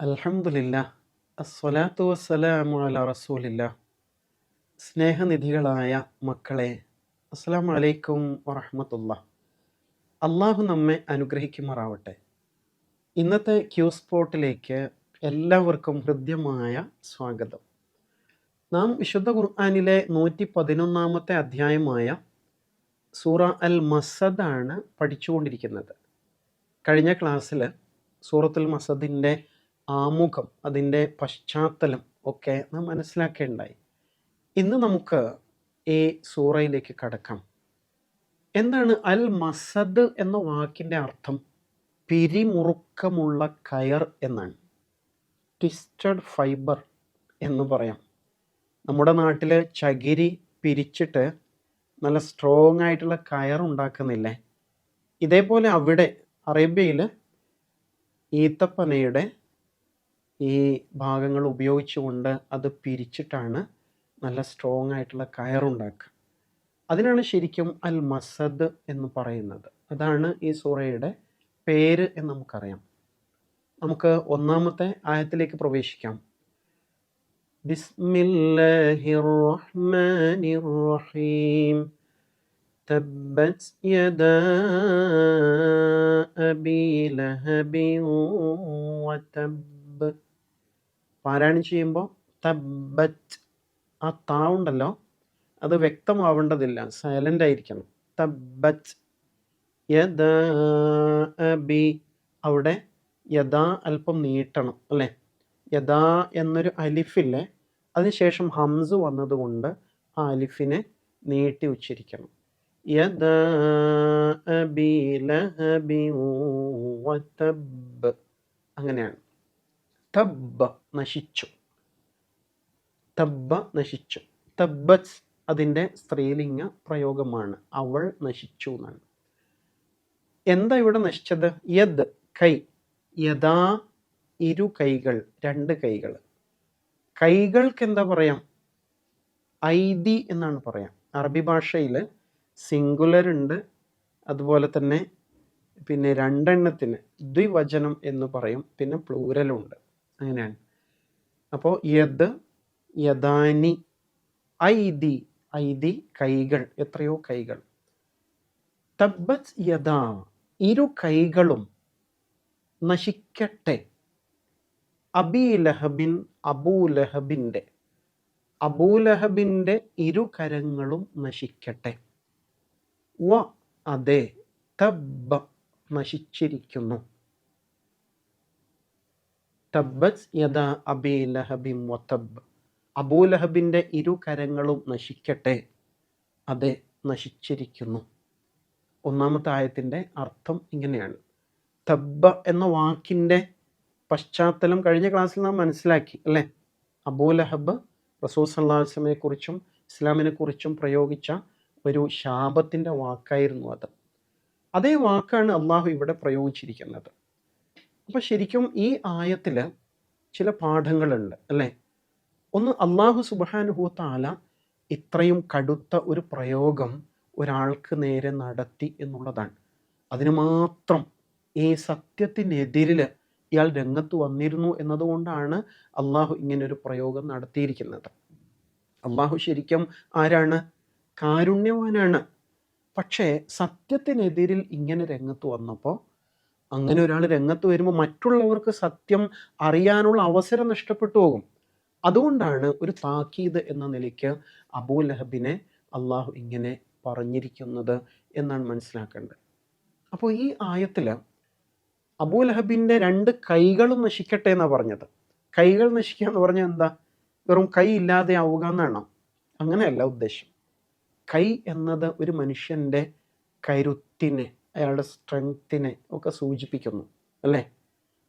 അൽഹംദുലില്ല അസ്സലാത്തു വസ്സലാമു അല റസൂലില്ല സ്നേഹനിധികളായ മക്കളെ അസ്സാം വലൈക്കും വറഹമത്തുള്ള അള്ളാഹു നമ്മെ അനുഗ്രഹിക്കുമാറാവട്ടെ. ഇന്നത്തെ ക്യൂ സ്പോട്ടിലേക്ക് എല്ലാവർക്കും ഹൃദ്യമായ സ്വാഗതം. നാം വിശുദ്ധ ഖുർആാനിലെ നൂറ്റി പതിനൊന്നാമത്തെ അധ്യായമായ സൂറ അൽ മസദാണ് പഠിച്ചുകൊണ്ടിരിക്കുന്നത്. കഴിഞ്ഞ ക്ലാസ്സിൽ സൂറത്തുൽ മസദിന്റെ ആമുഖം അതിന്റെ പശ്ചാത്തലം ഒക്കെ നാം മനസ്സിലാക്കേണ്ടായി. ഇന്ന് നമുക്ക് ഈ സൂറയിലേക്ക് കടക്കാം. എന്താണ് അൽ മസദ് എന്ന വാക്കിന്റെ അർത്ഥം? പിരിമുറുക്കമുള്ള കയർ എന്നാണ്. ട്വിസ്റ്റഡ് ഫൈബർ എന്ന് പറയാം. നമ്മുടെ നാട്ടിൽ ചകിരി പിരിച്ചിട്ട് നല്ല സ്ട്രോങ് ആയിട്ടുള്ള കയർ ഉണ്ടാക്കുന്നില്ലേ? ഇതേപോലെ അവിടെ അറേബ്യയിൽ ഈത്തപ്പനയുടെ ഈ ഭാഗങ്ങൾ ഉപയോഗിച്ചുകൊണ്ട് അത് പിരിച്ചിട്ടാണ് നല്ല സ്ട്രോങ് ആയിട്ടുള്ള കയറുണ്ടാക്കുക അതിനാണ് ശരിക്കും അൽ മസദ് എന്ന് പറയുന്നത് അതാണ് ഈ സൂറയുടെ പേര് എന്ന് നമുക്കറിയാം നമുക്ക് ഒന്നാമത്തെ ആയത്തിലേക്ക് പ്രവേശിക്കാം ബിസ്മില്ലാഹിർ റഹ്മാനിർ റഹീം تبت يدا أبي لهب وتب പാരായണം ചെയ്യുമ്പോൾ തബ്ബറ്റ് ആ താ ഉണ്ടല്ലോ അത് വ്യക്തമാവേണ്ടതില്ല സൈലന്റ് ആയിരിക്കണം. തബ്ബറ്റ് യദ ബി അവിടെ യഥാ അല്പം നീട്ടണം അല്ലേ? യഥാ എന്നൊരു അലിഫില്ലേ അതിനുശേഷം ഹംസ് വന്നതുകൊണ്ട് ആ അലിഫിനെ നീട്ടി ഉച്ചരിക്കണം. യഥാ ബി ലഹബി അങ്ങനെയാണ്. തബ്ബ നശിച്ചു. തബ്ബ നശിച്ചു. തബ്ബസ് അതിന്റെ സ്ത്രീലിംഗ പ്രയോഗമാണ്. അവൾ നശിച്ചു എന്നാണ്. എന്താ ഇവിടെ നശിച്ചത്? യദ് കൈ. യഥാ ഇരു കൈകൾ രണ്ട് കൈകൾ. കൈകൾക്ക് എന്താ പറയാം? ഐദി എന്നാണ് പറയാം. അറബി ഭാഷയിൽ സിംഗുലർ ഉണ്ട്. അതുപോലെ തന്നെ പിന്നെ രണ്ടെണ്ണത്തിന് ദ്വിവചനം എന്ന് പറയും. പിന്നെ പ്ലൂരലും ഉണ്ട്. അങ്ങനെയാണ്. അപ്പോൾ യദ് യദാനി ഐദി ഐദി കൈകൾ എത്രയോ കൈകൾ. തബ്ബത് യദാ ഇരു കൈകളും നശിക്കട്ടെ. അബി ലഹബിൻ അബൂലഹബിന്റെ അബൂലഹബിന്റെ ഇരു കരങ്ങളും നശിക്കട്ടെ. വ അതെ തബ്ബ നശിച്ചിരിക്കുന്നു. വതബ് അബൂലഹബിന്റെ ഇരു കരങ്ങളും നശിക്കട്ടെ. അതെ നശിച്ചിരിക്കുന്നു. ഒന്നാമത്തെ ആയത്തിന്റെ അർത്ഥം ഇങ്ങനെയാണ്. തബ്ബ എന്ന വാക്കിന്റെ പശ്ചാത്തലം കഴിഞ്ഞ ക്ലാസ്സിൽ നാം മനസ്സിലാക്കി അല്ലേ? അബൂലഹബ് കുറിച്ചും ഇസ്ലാമിനെ കുറിച്ചും പ്രയോഗിച്ച ഒരു ശാപത്തിന്റെ വാക്കായിരുന്നു അത്. അതേ വാക്കാണ് അള്ളാഹു ഇവിടെ പ്രയോഗിച്ചിരിക്കുന്നത്. അപ്പോൾ ശരിക്കും ഈ ആയത്തിൽ ചില പാഠങ്ങളുണ്ട് അല്ലേ? ഒന്ന് അള്ളാഹു സുബാനുഹു താല ഇത്രയും കടുത്ത ഒരു പ്രയോഗം ഒരാൾക്ക് നേരെ നടത്തി എന്നുള്ളതാണ്. അതിന് മാത്രം ഈ സത്യത്തിനെതിരിൽ ഇയാൾ രംഗത്ത് വന്നിരുന്നു എന്നതുകൊണ്ടാണ് അള്ളാഹു ഇങ്ങനൊരു പ്രയോഗം നടത്തിയിരിക്കുന്നത്. അള്ളാഹു ശരിക്കും ആരാണ്? കാരുണ്യവാനാണ്. പക്ഷേ സത്യത്തിനെതിരിൽ ഇങ്ങനെ രംഗത്ത് വന്നപ്പോൾ അങ്ങനെ ഒരാൾ രംഗത്ത് വരുമ്പോൾ മറ്റുള്ളവർക്ക് സത്യം അറിയാനുള്ള അവസരം നഷ്ടപ്പെട്ടു പോകും. അതുകൊണ്ടാണ് ഒരു താക്കീത് എന്ന നിലയ്ക്ക് അബൂ ലഹബിനെ അള്ളാഹു ഇങ്ങനെ പറഞ്ഞിരിക്കുന്നത് എന്നാണ് മനസ്സിലാക്കേണ്ടത്. അപ്പോൾ ഈ ആയത്തിൽ അബൂ ലഹബിന്റെ രണ്ട് കൈകളും നശിക്കട്ടെ എന്നാണ് പറഞ്ഞത്. കൈകൾ നശിക്കുക എന്ന് പറഞ്ഞാൽ എന്താ? വെറും കൈ ഇല്ലാതെ ആവുക എന്നാണ്? അങ്ങനെയല്ല ഉദ്ദേശം. കൈ എന്നത് ഒരു മനുഷ്യന്റെ കരുത്തിനെ അയാളുടെ സ്ട്രെങ്ത്തിനെ ഒക്കെ സൂചിപ്പിക്കുന്നു. അല്ലേ?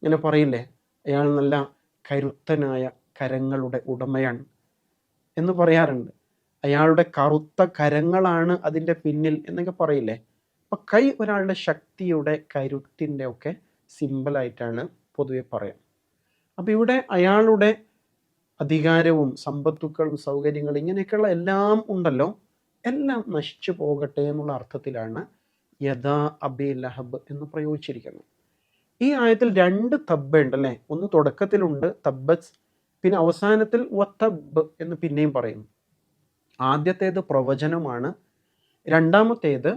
ഇങ്ങനെ പറയില്ലേ? അയാൾ നല്ല കരുത്തനായ കരങ്ങളുടെ ഉടമയാണ് എന്ന് പറയാറുണ്ട്. അയാളുടെ കറുത്ത കരങ്ങളാണ് അതിന്റെ പിന്നിൽ എന്നൊക്കെ പറയില്ലേ? അപ്പം കൈ ഒരാളുടെ ശക്തിയുടെ കരുത്തിന്റെ ഒക്കെ സിമ്പിളായിട്ടാണ് പൊതുവെ പറയാം. അപ്പം ഇവിടെ അയാളുടെ അധികാരവും സമ്പത്തുക്കളും സൗകര്യങ്ങളും ഇങ്ങനെയൊക്കെയുള്ള എല്ലാം ഉണ്ടല്ലോ. എല്ലാം നശിച്ചു പോകട്ടെ എന്നുള്ള അർത്ഥത്തിലാണ് യഥാ അബി ലഹബ് എന്ന് പ്രയോഗിച്ചിരിക്കുന്നു. ഈ ആയത്തിൽ രണ്ട് തബ്ബ ഉണ്ട് അല്ലേ ഒന്ന് തുടക്കത്തിലുണ്ട് തബ്ബസ് പിന്നെ അവസാനത്തിൽ വത്തബ് എന്ന് പിന്നെയും പറയുന്നു. ആദ്യത്തേത് പ്രവചനമാണ് രണ്ടാമത്തേത്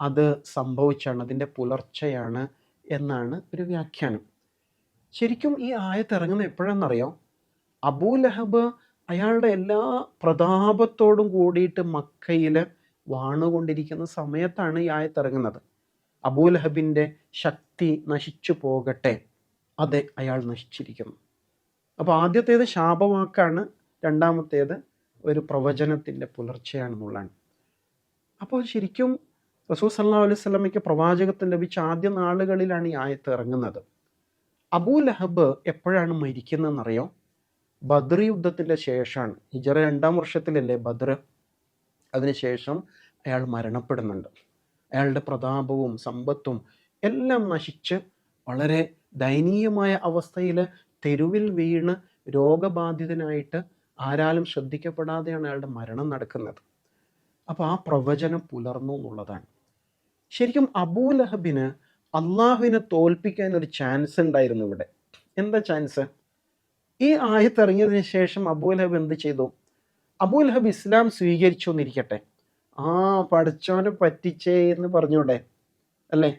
അത് സംഭവിച്ചാണ് അതിന്റെ പുലർച്ചയാണ് എന്നാണ് ഒരു വ്യാഖ്യാനം. ശരിക്കും ഈ ആയത്ത് ഇറങ്ങുന്ന എപ്പോഴാണെന്നറിയോ? അബൂ ലഹബ് അയാളുടെ എല്ലാ പ്രതാപത്തോടും കൂടിയിട്ട് മക്കയിൽ വാണുകൊണ്ടിരിക്കുന്ന സമയത്താണ് ഈ ആയത്ത് ഇറങ്ങുന്നത്. അബൂലഹബിന്റെ ശക്തി നശിച്ചു പോകട്ടെ. അതെ അയാൾ നശിച്ചിരിക്കുന്നു. അപ്പോൾ ആദ്യത്തേത് ശാപവാക്കാണ് രണ്ടാമത്തേത് ഒരു പ്രവചനത്തിന്റെ പുലർച്ചയാണെന്നുള്ളതാണ് അപ്പോൾ ശരിക്കും റസൂൽ സല്ലാ അലൈഹി സ്വലമയ്ക്ക് പ്രവാചകത്വം ലഭിച്ച ആദ്യ നാളുകളിലാണ് ഈ ആയത്ത് ഇറങ്ങുന്നത്. അബൂ ലഹബ് എപ്പോഴാണ് മരിക്കുന്നതെന്നറിയോ? ബദ്രി യുദ്ധത്തിന്റെ ശേഷമാണ്. ഹിജറ രണ്ടാം വർഷത്തിലല്ലേ ബദർ? അതിനുശേഷം അയാൾ മരണപ്പെടുന്നുണ്ട്. അയാളുടെ പ്രതാപവും സമ്പത്തും എല്ലാം നശിച്ച് വളരെ ദയനീയമായ അവസ്ഥയിൽ തെരുവിൽ വീണ് രോഗബാധിതനായിട്ട് ആരാലും ശ്രദ്ധിക്കപ്പെടാതെയാണ് അയാളുടെ മരണം നടക്കുന്നത്. അപ്പോൾ ആ പ്രവചനം പുലർന്നു എന്നുള്ളതാണ്. ശരിക്കും അബൂലഹബിന് അള്ളാഹുവിനെ തോൽപ്പിക്കാൻ ഒരു ചാൻസ് ഉണ്ടായിരുന്നു ഇവിടെ. എന്താ ചാൻസ് ഈ ആയത്തിറങ്ങിയതിന് ശേഷം അബൂലഹബ് എന്ത് ചെയ്തു? അബൂലഹബ് ഇസ്ലാം സ്വീകരിച്ചു എന്നിരിക്കട്ടെ ആ പഠിച്ചവനെ പറ്റിച്ചേ എന്ന് പറഞ്ഞൂടെ അല്ലേ?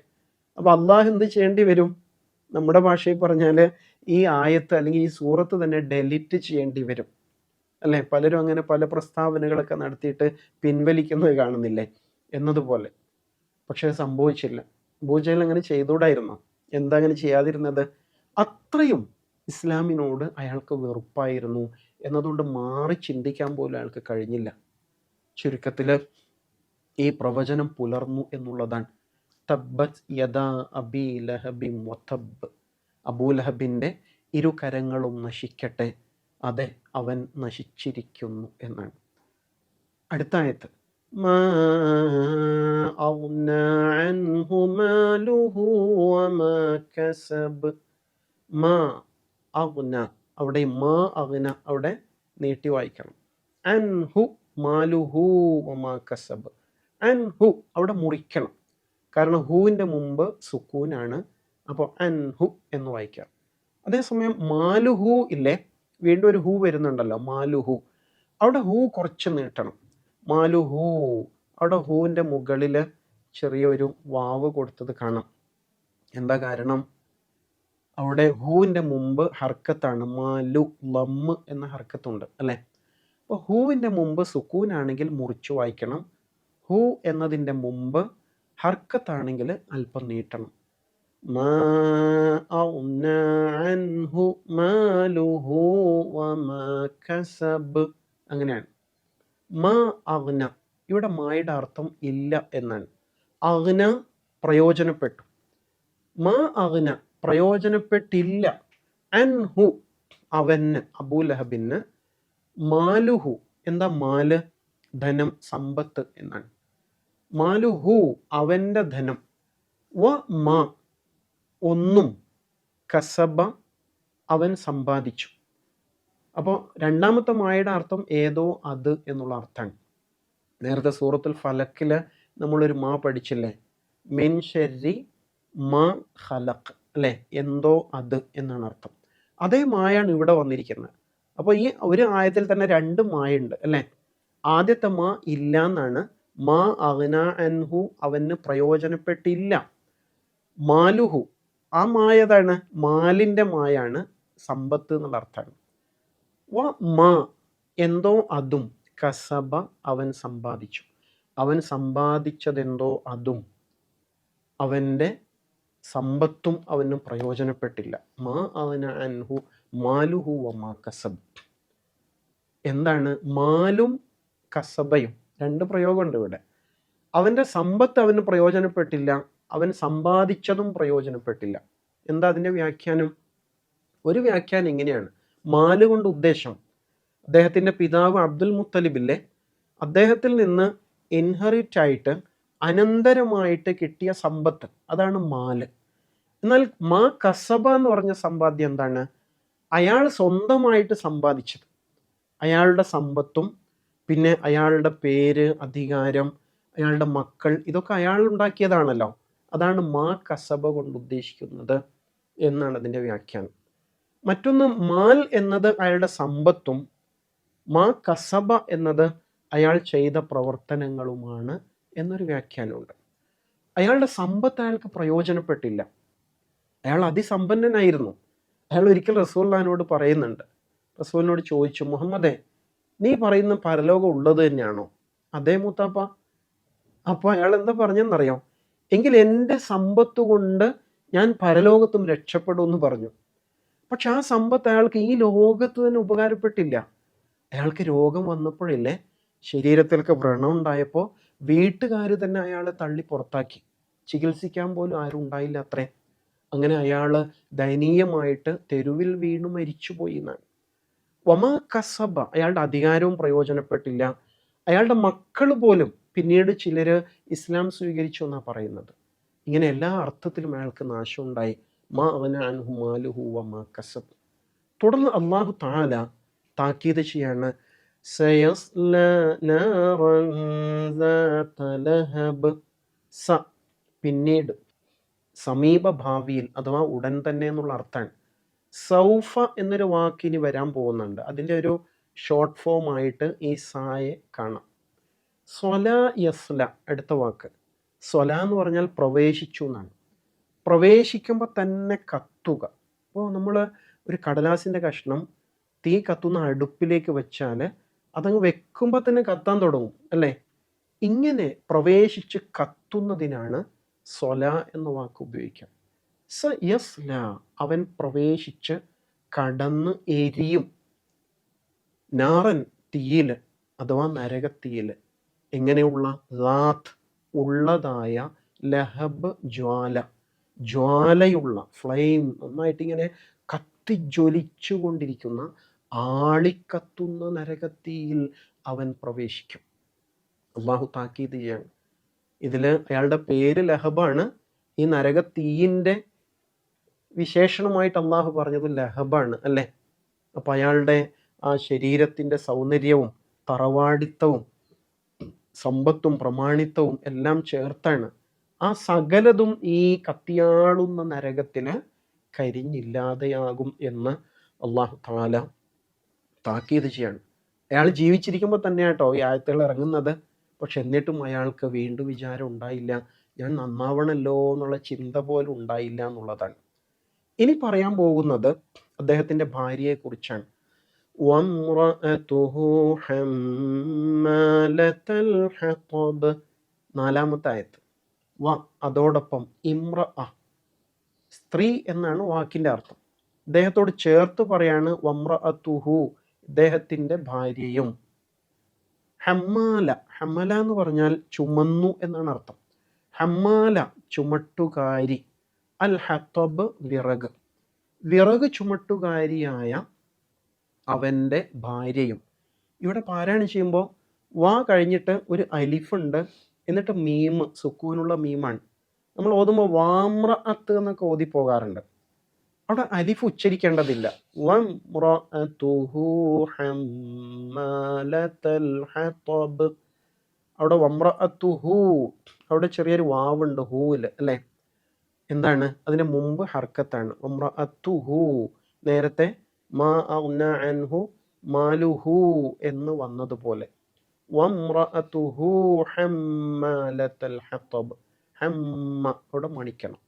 അപ്പൊ അള്ളാഹ് എന്ത് ചെയ്യേണ്ടി വരും? നമ്മുടെ ഭാഷയിൽ പറഞ്ഞാൽ ഈ ആയത്ത് അല്ലെങ്കിൽ ഈ സൂറത്ത് തന്നെ ഡെലിറ്റ് ചെയ്യേണ്ടി വരും അല്ലേ? പലരും അങ്ങനെ പല പ്രസ്താവനകളൊക്കെ നടത്തിയിട്ട് പിൻവലിക്കുന്നത് കാണുന്നില്ലേ? എന്നതുപോലെ. പക്ഷേ സംഭവിച്ചില്ല. ഭൂജയിൽ അങ്ങനെ ചെയ്തുകൂടായിരുന്നു? എന്താ അങ്ങനെ ചെയ്യാതിരുന്നത്? അത്രയും ഇസ്ലാമിനോട് അയാൾക്ക് വെറുപ്പായിരുന്നു. എന്നതുകൊണ്ട് മാറി ചിന്തിക്കാൻ പോലും അയാൾക്ക് കഴിഞ്ഞില്ല. ചുരുക്കത്തിൽ ഈ പ്രവചനം പുലർന്നു എന്നുള്ളതാണ്. തബ്ബത് യദാ അബി ലഹബി മൊത്തബ് അബൂലഹബിന്റെ ഇരു കരങ്ങളും നശിക്കട്ടെ. അതെ അവൻ നശിച്ചിരിക്കുന്നു എന്നാണ്. അടുത്ത ആയത്ത് മാ അവിടെ മാ അഗ്ന അവിടെ നീട്ടി വായിക്കണം. അൻഹു മാലുഹു വമാ കസബ്. അൻഹു അവിടെ മുറിക്കണം. കാരണം ഹൂവിന്റെ മുമ്പ് സുക്കൂനാണ്. അപ്പോൾ അൻഹു എന്ന് വായിക്കാം. അതേസമയം മാലുഹു ഇല്ലേ? വീണ്ടും ഒരു ഹൂ വരുന്നുണ്ടല്ലോ മാലുഹു. അവിടെ ഹൂ കുറച്ച് നീട്ടണം. മാലുഹു അവിടെ ഹൂവിന്റെ മുകളിൽ ചെറിയൊരു വാവ് കൊടുത്തത് കാണാം. എന്താ കാരണം? അവിടെ ഹൂവിന്റെ മുമ്പ് ഹർക്കത്താണ്. മാലു ലമ്മ് എന്ന ഹർക്കത്തുണ്ട് അല്ലേ? അപ്പോൾ ഹൂവിന്റെ മുമ്പ് സുക്കൂനാണെങ്കിൽ മുറിച്ചു വായിക്കണം. ഹൂ എന്നതിന്റെ മുമ്പ് ഹർക്കത്താണെങ്കിൽ അല്പം നീട്ടണം. അങ്ങനെയാണ്. മാ അഗ്ന ഇവിടെ മായുടെ അർത്ഥം ഇല്ല എന്നാണ്. അഗ്ന പ്രയോജനപ്പെട്ടു. മാ അഗ്ന പ്രയോജനപ്പെട്ടില്ല. അൻഹു അവന് അബൂലഹബിന് മാലുഹു. എന്താ മാൽ? ധനം സമ്പത്ത് എന്നാണ്. മാലുഹു അവന്റെ ധനം. വ മാ ഒന്നും കസബ അവൻ സമ്പാദിച്ചു. അപ്പോൾ രണ്ടാമത്തെ മായയുടെ അർത്ഥം ഏതോ അത് എന്നുള്ള അർത്ഥമാണ്. നേരത്തെ സൂറത്തുൽ ഫലക്കിൽ നമ്മളൊരു മാ പഠിച്ചില്ലേ? മിൻ ഷെരി മാ ഹലക്ക് അല്ലേ? എന്തോ അത് എന്നാണ് അർത്ഥം. അതേ മായാണ് ഇവിടെ വന്നിരിക്കുന്നത്. അപ്പോൾ ഈ ഒരു ആയത്തിൽ തന്നെ രണ്ട് മായുണ്ട് അല്ലേ? ആദ്യത്തെ മാ ഇല്ല എന്നാണ്. മാ അഗ്ന അൻഹു അവന് പ്രയോജനപ്പെട്ടില്ല. മാലുഹു ആ മായതാണ് മാലിന്റെ മായാണ് സമ്പത്ത് എന്നുള്ള അർത്ഥമാണ്. വ മാ എന്തോ അതും കസബ അവൻ സമ്പാദിച്ചു. അവൻ സമ്പാദിച്ചതെന്തോ അതും അവന്റെ സമ്പത്തും അവന് പ്രയോജനപ്പെട്ടില്ല. മാ അവന അൻഹു മാലുഹു വ മാ കസബ് എന്താണ്? മാലും കസബയും. രണ്ട് പ്രയോഗമുണ്ട് ഇവിടെ. അവന്റെ സമ്പത്ത് അവന് പ്രയോജനപ്പെട്ടില്ല. അവൻ സമ്പാദിച്ചതും പ്രയോജനപ്പെട്ടില്ല. എന്താ അതിന്റെ വ്യാഖ്യാനം? ഒരു വ്യാഖ്യാനം ഇങ്ങനെയാണ്. മാലുകൊണ്ട് ഉദ്ദേശം. അദ്ദേഹത്തിന്റെ പിതാവ് അബ്ദുൽ മുത്തലിബില്ലേ? അദ്ദേഹത്തിൽ നിന്ന് ഇൻഹെറിറ്റ് ആയിട്ട് അനന്തരമായിട്ട് കിട്ടിയ സമ്പത്ത്. അതാണ് മാൽ എന്നാൽ മാ കസബ എന്ന് പറഞ്ഞ സമ്പാദ്യം എന്താണ്? അയാൾ സ്വന്തമായിട്ട് സമ്പാദിച്ചത്. അയാളുടെ സമ്പത്തും പിന്നെ അയാളുടെ പേര് അധികാരം അയാളുടെ മക്കൾ ഇതൊക്കെ അയാൾ ഉണ്ടാക്കിയതാണല്ലോ. അതാണ് മാ കസബ കൊണ്ട് ഉദ്ദേശിക്കുന്നത് എന്നാണ് അതിന്റെ വ്യാഖ്യാനം. മറ്റൊന്ന് മാൽ എന്നത് അയാളുടെ സമ്പത്തും മാ കസബ എന്നത് അയാൾ ചെയ്ത പ്രവർത്തനങ്ങളുമാണ് എന്നൊരു വ്യാഖ്യാനമുണ്ട്. അയാളുടെ സമ്പത്ത് അയാൾക്ക് പ്രയോജനപ്പെട്ടില്ല. അയാൾ അതിസമ്പന്നനായിരുന്നു. അയാൾ ഒരിക്കൽ റസൂല്ലാനോട് പറയുന്നുണ്ട്. റസൂലിനോട് ചോദിച്ചു മുഹമ്മദേ നീ പറയുന്ന പരലോകം ഉള്ളത് തന്നെയാണോ? അതേ മൂത്താപ്പ. അപ്പോൾ അയാൾ എന്താ പറഞ്ഞെന്നറിയാം? എങ്കിൽ എന്റെ സമ്പത്ത് കൊണ്ട് ഞാൻ പരലോകത്തും രക്ഷപ്പെടുമെന്ന് പറഞ്ഞു. പക്ഷെ ആ സമ്പത്ത് അയാൾക്ക് ഈ ലോകത്ത് തന്നെ ഉപകാരപ്പെട്ടില്ല. അയാൾക്ക് രോഗം വന്നപ്പോഴില്ലേ ശരീരത്തിലൊക്കെ വ്രണം ഉണ്ടായപ്പോൾ വീട്ടുകാർ തന്നെ അയാളെ തള്ളി പുറത്താക്കി. ചികിത്സിക്കാൻ പോലും ആരും ഉണ്ടായില്ല അത്രേ. അങ്ങനെ അയാൾ ദയനീയമായിട്ട് തെരുവിൽ വീണു മരിച്ചുപോയി എന്നാണ്. വമാ കസബ. അയാളുടെ അധികാരവും പ്രയോജനപ്പെട്ടില്ല. അയാളുടെ മക്കൾ പോലും പിന്നീട് ചിലർ ഇസ്ലാം സ്വീകരിച്ചു എന്നാണ് പറയുന്നത്. ഇങ്ങനെ എല്ലാ അർത്ഥത്തിലും അയാൾക്ക് നാശമുണ്ടായി. മാ അവന അൻഹു മാലുഹു വമാ കസബ്. തുടർന്ന് അള്ളാഹു താല താക്കീത് ചെയ്യാണ് സയസ്ല നാറൻ സ പിന്നീട് സമീപഭാവിയിൽ അഥവാ ഉടൻ തന്നെ എന്നുള്ള അർത്ഥം. സൗഫ എന്നൊരു വാക്കിന് വരാൻ പോകുന്നുണ്ട്. അതിന്റെ ഒരു ഷോർട്ട് ഫോം ആയിട്ട് ഈ സായെ കാണാം. സ്വല യസ്ല അടുത്ത വാക്ക്. സ്വല എന്ന് പറഞ്ഞാൽ പ്രവേശിച്ചു എന്നാണ്. പ്രവേശിക്കുമ്പോൾ തന്നെ കത്തുക. അപ്പോൾ നമ്മൾ ഒരു കടലാസിന്റെ കഷ്ണം തീ കത്തുന്ന അടുപ്പിലേക്ക് വെച്ചാൽ അതങ്ങ് വെക്കുമ്പോൾ തന്നെ കത്താൻ തുടങ്ങും അല്ലേ? ഇങ്ങനെ പ്രവേശിച്ച് കത്തുന്നതിനാണ് സ്വല എന്ന വാക്ക് ഉപയോഗിക്കാം. സ യസ് ല അവൻ പ്രവേശിച്ച് കടന്ന് എരിയും. നാറൻ തീയിൽ അഥവാ നരകത്തീയിൽ എങ്ങനെയുള്ള? ലാത്ത് ഉള്ളതായ ലഹബ് ജ്വാല. ജ്വാലയുള്ള ഫ്ലെയിം നന്നായിട്ട് ഇങ്ങനെ കത്തിജ്വലിച്ചു കൊണ്ടിരിക്കുന്ന ആളിക്കത്തുന്ന നരകത്തിയിൽ അവൻ പ്രവേശിക്കും. അള്ളാഹു താക്കീത് ചെയ്യാണ്. ഇതിൽ അയാളുടെ പേര് ലഹബാണ്. ഈ നരകത്തീയിന്റെ വിശേഷണമായിട്ട് അള്ളാഹു പറഞ്ഞത് ലഹബാണ് അല്ലേ? അപ്പം അയാളുടെ ആ ശരീരത്തിന്റെ സൗന്ദര്യവും തറവാടിത്തവും സമ്പത്തും പ്രമാണിത്വവും എല്ലാം ചേർത്താണ്. ആ സകലതും ഈ കത്തിയാളുന്ന നരകത്തിന് കരിഞ്ഞില്ലാതെയാകും എന്ന് അള്ളാഹു താല താക്കീത് ചെയ്യാണ്. അയാൾ ജീവിച്ചിരിക്കുമ്പോൾ തന്നെ കേട്ടോ ഈ ആയത്തുകൾ ഇറങ്ങുന്നത്. പക്ഷെ എന്നിട്ടും അയാൾക്ക് വീണ്ടും വിചാരം ഉണ്ടായില്ല. ഞാൻ നന്നാവണല്ലോ എന്നുള്ള ചിന്ത പോലും ഉണ്ടായില്ല എന്നുള്ളതാണ്. ഇനി പറയാൻ പോകുന്നത് അദ്ദേഹത്തിന്റെ ഭാര്യയെക്കുറിച്ചാണ്. നാലാമത്തെ ആയത്ത്. വ അതോടൊപ്പം ഇമ്ര അ സ്ത്രീ എന്നാണ് വാക്കിന്റെ അർത്ഥം. അദ്ദേഹത്തോട് ചേർത്ത് പറയാണ് വമ്ര അ തുഹു ഇദ്ദേഹത്തിന്റെ ഭാര്യയും. ഹമ്മാല. ഹമ്മല എന്ന് പറഞ്ഞാൽ ചുമന്നു എന്നാണ് അർത്ഥം. ഹമ്മാല ചുമട്ടുകാരി. അൽ ഹത്തബ് വിറക്. വിറക് ചുമട്ടുകാരിയായ അവന്റെ ഭാര്യയും. ഇവിടെ പാരായണം ചെയ്യുമ്പോൾ വാ കഴിഞ്ഞിട്ട് ഒരു അലിഫുണ്ട്. എന്നിട്ട് മീം സുക്കൂനുള്ള മീമാണ്. നമ്മൾ ഓതുമ്പോൾ വാമ്ര അത്ത് എന്നൊക്കെ ഓതി പോകാറുണ്ട്. അവിടെ അലിഫ് ഉച്ചരിക്കേണ്ടതില്ല. അവിടെ വമ്ര അത്തുഹു അവിടെ ചെറിയൊരു വാവുണ്ട് ഹൂൽ അല്ലേ? എന്താണ്? അതിന് മുമ്പ് ഹർക്കത്താണ്. വമ്ര അത്തുഹു നേരത്തെ മാ അൻഹു മാലുഹു എന്ന് വന്നതുപോലെ. ഹമ്മാലത്തൽ ഹത്തബ് ഹമ്മ അവിടെ മണിക്കണം.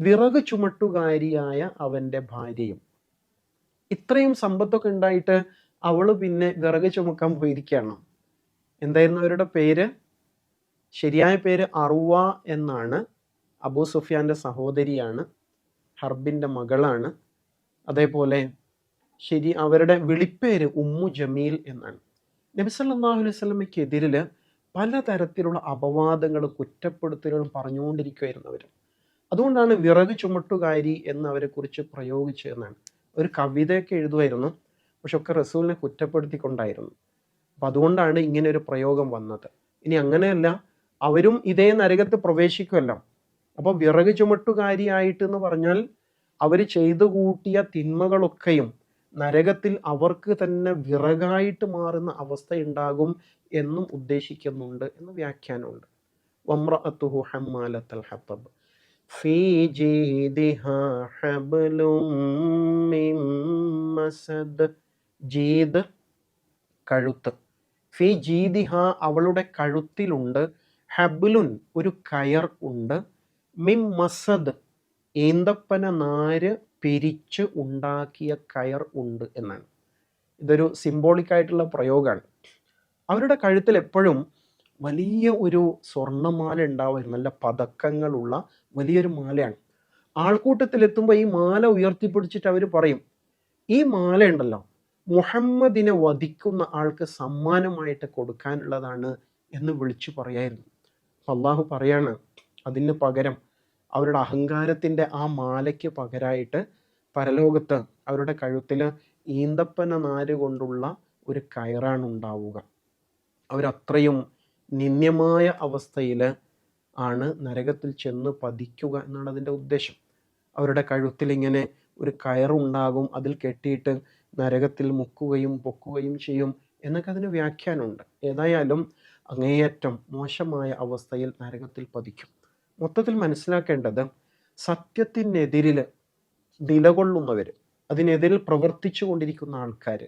വിറക് ചുമട്ടുകാരിയായ അവന്റെ ഭാര്യയും. ഇത്രയും സമ്പത്തൊക്കെ ഉണ്ടായിട്ട് അവൾ പിന്നെ വിറക് ചുമക്കാൻ പോയിരിക്കുകയാണ്. എന്തായിരുന്നു അവരുടെ പേര്? ശരിയായ പേര് അറുവ എന്നാണ്. അബൂ സുഫിയാന്റെ സഹോദരിയാണ്. ഹർബിന്റെ മകളാണ്. അതേപോലെ ശരി അവരുടെ വിളിപ്പേര് ഉമ്മു ജമീൽ എന്നാണ്. നബി സല്ലല്ലാഹു അലൈഹി സ്വലമയ്ക്കെതിരിൽ പലതരത്തിലുള്ള അപവാദങ്ങളും കുറ്റപ്പെടുത്തലുകളും പറഞ്ഞുകൊണ്ടിരിക്കുകയായിരുന്നു അവർ അതുകൊണ്ടാണ് വിറക് ചുമട്ടുകാരി എന്ന് അവരെ കുറിച്ച് പ്രയോഗിച്ചതെന്നാണ്. ഒരു കവിതയൊക്കെ എഴുതുമായിരുന്നു. പക്ഷെ ഒക്കെ റസൂലിനെ കുറ്റപ്പെടുത്തിക്കൊണ്ടായിരുന്നു. അപ്പം അതുകൊണ്ടാണ് ഇങ്ങനെ ഒരു പ്രയോഗം വന്നത്. ഇനി അങ്ങനെയല്ല അവരും ഇതേ നരകത്ത് പ്രവേശിക്കുമല്ലോ. അപ്പോൾ വിറക് ചുമട്ടുകാരിയായിട്ട് എന്ന് പറഞ്ഞാൽ അവർ ചെയ്തു കൂട്ടിയ തിന്മകളൊക്കെയും നരകത്തിൽ അവർക്ക് തന്നെ വിറകായിട്ട് മാറുന്ന അവസ്ഥ ഉണ്ടാകും എന്നും ഉദ്ദേശിക്കുന്നുണ്ട് എന്ന് വ്യാഖ്യാനമുണ്ട്. വമ്രഅത്തുഹു ഹമ്മാലത്തൽ ഹത്തബ്. ഫീ جيدها حبل من مسد ജീദ് കഴുത്ത്. ഫി ജീദിഹ അവളുടെ കഴുത്തിലുണ്ട്. ഹബ്ലുൻ ഒരു കയർ ഉണ്ട്. മിം മസദ് ഈന്തപ്പന നാര് പിരിച്ച് ഉണ്ടാക്കിയ കയർ ഉണ്ട് എന്നാണ്. ഇതൊരു സിംബോളിക് ആയിട്ടുള്ള പ്രയോഗമാണ് അവരുടെ കഴുത്തിൽ എപ്പോഴും വലിയ ഒരു സ്വർണമാല ഉണ്ടാവുമായിരുന്നു നല്ല പതക്കങ്ങളുള്ള വലിയൊരു മാലയാണ്. ആൾക്കൂട്ടത്തിലെത്തുമ്പോൾ ഈ മാല ഉയർത്തിപ്പിടിച്ചിട്ട് അവർ പറയും ഈ മാല ഉണ്ടല്ലോ മുഹമ്മദിനെ വധിക്കുന്ന ആൾക്ക് സമ്മാനമായിട്ട് കൊടുക്കാനുള്ളതാണ് എന്ന് വിളിച്ചു പറയായിരുന്നു. അള്ളാഹു പറയാണ് അതിന് പകരം അവരുടെ അഹങ്കാരത്തിന്റെ ആ മാലയ്ക്ക് പകരമായിട്ട് പരലോകത്ത് അവരുടെ കഴുത്തിൽ ഈന്തപ്പന നാര് കൊണ്ടുള്ള ഒരു കയറാണ് ഉണ്ടാവുക. അവരത്രയും നിന്ദ്യമായ അവസ്ഥയിൽ ആണ് നരകത്തിൽ ചെന്ന് പതിക്കുക എന്നാണ് അതിന്റെ ഉദ്ദേശം. അവരുടെ കഴുത്തിൽ ഇങ്ങനെ ഒരു കയറുണ്ടാകും അതിൽ കെട്ടിയിട്ട് നരകത്തിൽ മുക്കുകയും പൊക്കുകയും ചെയ്യും എന്നൊക്കെ അതിന് വ്യാഖ്യാനമുണ്ട്. ഏതായാലും അങ്ങേയറ്റം മോശമായ അവസ്ഥയിൽ നരകത്തിൽ പതിക്കും. മൊത്തത്തിൽ മനസ്സിലാക്കേണ്ടത് സത്യത്തിനെതിരിൽ നിലകൊള്ളുന്നവർ അതിനെതിരിൽ പ്രവർത്തിച്ചു കൊണ്ടിരിക്കുന്ന ആൾക്കാർ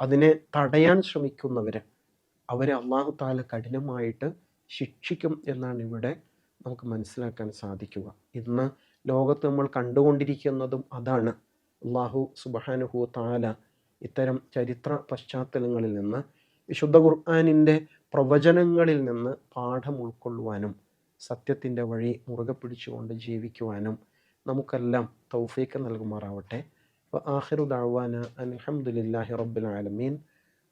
അതിനെ തടയാൻ ശ്രമിക്കുന്നവർ അവരെ അള്ളാഹു താല കഠിനമായിട്ട് ശിക്ഷിക്കും എന്നാണ് ഇവിടെ നമുക്ക് മനസ്സിലാക്കാൻ സാധിക്കുക. ഇന്ന് ലോകത്ത് നമ്മൾ കണ്ടുകൊണ്ടിരിക്കുന്നതും അതാണ്. അള്ളാഹു സുബാനുഹു താല ഇത്തരം ചരിത്ര പശ്ചാത്തലങ്ങളിൽ നിന്ന് വിശുദ്ധ ഖുർആാനിന്റെ പ്രവചനങ്ങളിൽ നിന്ന് പാഠം ഉൾക്കൊള്ളുവാനും സത്യത്തിന്റെ വഴി മുറുകെ പിടിച്ചുകൊണ്ട് ജീവിക്കുവാനും നമുക്കെല്ലാം തൗഫീക്ക് നൽകുമാറാവട്ടെ. ആഹിറു ദാവാന അലഹമുല്ലാഹി റബ്ബുൽ ആലമീൻ.